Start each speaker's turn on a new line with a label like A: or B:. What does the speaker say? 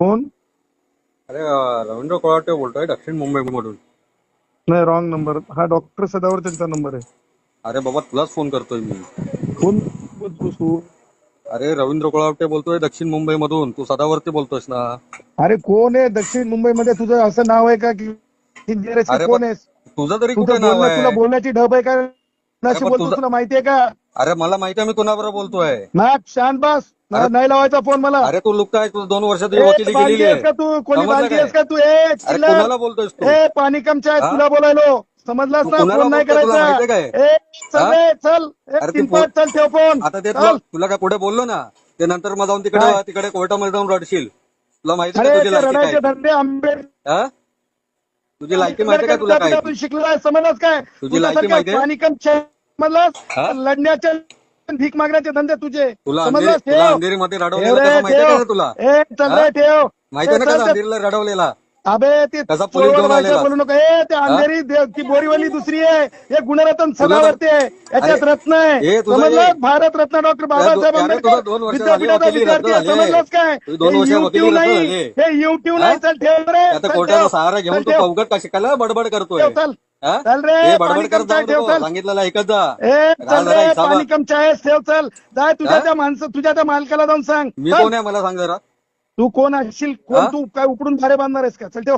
A: कोण?
B: अरे रवींद्र कोळाटे बोलतोय दक्षिण मुंबईमधून.
A: नाही रॉंग नंबर हा डॉक्टर सदावर त्यांचा नंबर आहे.
B: अरे बाबा तुलाच फोन करतोय मी.
A: कोण? बोलतोस तू?
B: अरे रवींद्र कोळावटे बोलतोय दक्षिण मुंबईमधून. तू सदावरती बोलतोयस ना.
A: अरे कोण आहे दक्षिण मुंबईमध्ये? तुझं असं नाव आहे का की इंजिनियर
B: अरे
A: कोण आहेस?
B: तुझं तरी कुठे
A: तुझं
B: नाव
A: बोलणं तुला
B: आहे
A: बोलण्याची ढब आहे का?
B: पण
A: बोलतो
B: तुझं-
A: तुला माहितीये का?
B: अरे मला माहिती आहे मी कोणाबरोबर बोलतोय
A: नाक शांत बस
B: अरे-
A: नाही लावायचा फोन मला
B: अरे तू लुक काय तू दोन वर्ष तुझी
A: ए,
B: वकिली
A: बांधली आहेस
B: आहे
A: का तू कोणी
B: समजलं
A: बांधली
B: काय?
A: आहेस का तू ए
B: अरे
A: चिल्लर.
B: कोणाला बोलतोयस तू
A: ए पाणी कमच्या
B: हा?
A: तुला बोलायलो समजलास
B: तू
A: ना
B: कोणाला
A: फोन नाही
B: बोलतोय तुला
A: करायचा
B: माहितीये काय?
A: ए चल
B: हा?
A: रे चल
B: अरे ते
A: तीन पाच चल ठेव फोन
B: आता ते
A: चल.
B: तुला काय पुढे बोललो ना ते नंतर मग जाऊन तिकडे
A: काय?
B: तिकडे कोर्टामध्ये जाऊन रडशील तुला माहिती
A: अरे
B: का तुझी लायकी
A: रडायचे
B: काय
A: धंदे आंबे
B: हा? तुझी लायकी माहिती का तुला काय
A: समजलास काय
B: तुझी लायकी माहितीये?
A: पाणी कम समजलास
B: हा?
A: लढण्याचे भीक मागण्याचे धंदे तुझे
B: तुला अंधेरी तुला
A: ठेव
B: अंधेरीमध्ये
A: ठेव
B: रडवलेलं
A: रे,
B: कसं माहितीये
A: ठेव.
B: का तुला
A: ए चल
B: हा?
A: ठेव ए, चल, चल.
B: अंधेरीला रडवलेला
A: अबे ते
B: कसा पोलीस घेऊन
A: चोरवाला
B: आलेला?
A: बोलू नका ए ते अंधेरी ती बोरीवली दुसरी आहे हे गुणरत्न सदावर्ती आहे याच्यात
B: अरे,
A: रत्न आहे
B: तुझं
A: समजलं भारत रत्न डॉक्टर बाबासाहेब
B: अरे,
A: आंबेडकर
B: तुझं दोन वर्ष झाली
A: विद्यापीठाचा
B: वकिली रद्द
A: विद्यार्थी आहे
B: झाली.
A: समजलंस काय
B: तुझी दोन वर्ष
A: युट्यूब
B: वकिली रद्द
A: नाही
B: झाली.
A: हे युट्यूब
B: हा?
A: नाही चल ठेव रे
B: आता
A: चल,
B: कोर्टाचा
A: ठेव.
B: सहारा घेऊन
A: चल,
B: तू
A: ठेव.
B: अवघड का शिकायला बडबड करतोय
A: ठेव, चल. चल रे, पाणी कम चाय ठेव, चल.
B: सांगितलेलं ऐकत जा
A: ए
B: राहा
A: चल
B: जरा
A: रे
B: हिसाबात.
A: पाणी कम चायस ठेव चल जाय तुझ्या? त्या माणसं तुझ्या त्या मालकाला जाऊन सांग
B: मी. कोण आहे मला सांग जरा
A: तू कोण असशील? कोण तू काय उकडून भारे बांधणार आहेस का चल ठेव